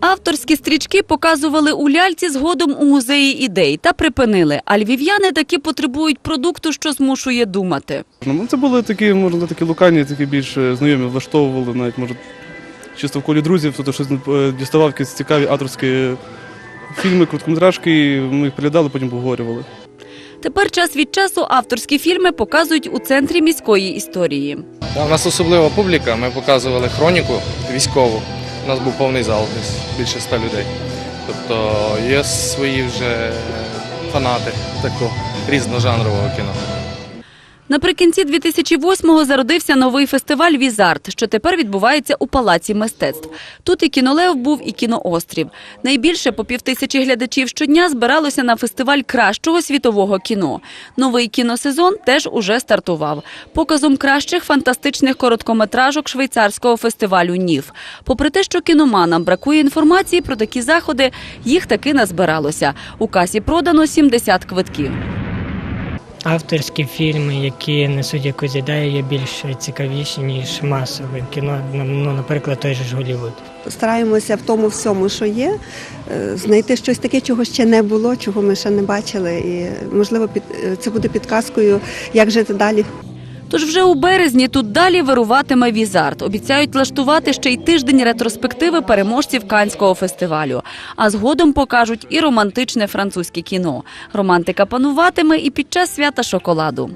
Авторські стрічки показували у ляльці згодом у музеї ідей та припинили. А львів'яни таки потребують продукту, що змушує думати. Ну, це були такі, можна такі локальні, такі більш е, знайомі, влаштовували навіть, може, чисто в колі друзів, хто щось е, діставав якісь цікаві авторські фільми, короткометражки, і ми їх переглядали, потім обговорювали. Тепер час від часу авторські фільми показують у центрі міської історії. У нас особлива публіка. Ми показували хроніку військову. Нас був повний зал, десь більше ста людей. Тобто є свої вже фанати такого різножанрового кіно. Наприкінці 2008-го зародився новий фестиваль Візарт, що тепер відбувається у Палаці мистецтв. Тут і кінолев був, і кіноострів. Найбільше по півтисячі глядачів щодня збиралося на фестиваль кращого світового кіно. Новий кіносезон теж уже стартував. Показом кращих фантастичних короткометражок швейцарського фестивалю НІФ. Попри те, що кіноманам бракує інформації про такі заходи, їх таки назбиралося. У касі продано 70 квитків. Авторські фільми, які несуть якусь ідею, є більш цікавіші, ніж масове кіно, ну, наприклад, той же ж Голівуд. Стараємося в тому всьому, що є, е, знайти щось таке, чого ще не було, чого ми ще не бачили. І можливо, під е, це буде підказкою, як жити далі. Тож вже у березні тут далі вируватиме візарт. Обіцяють влаштувати ще й тиждень ретроспективи переможців Канського фестивалю. А згодом покажуть і романтичне французьке кіно. Романтика пануватиме і під час свята шоколаду.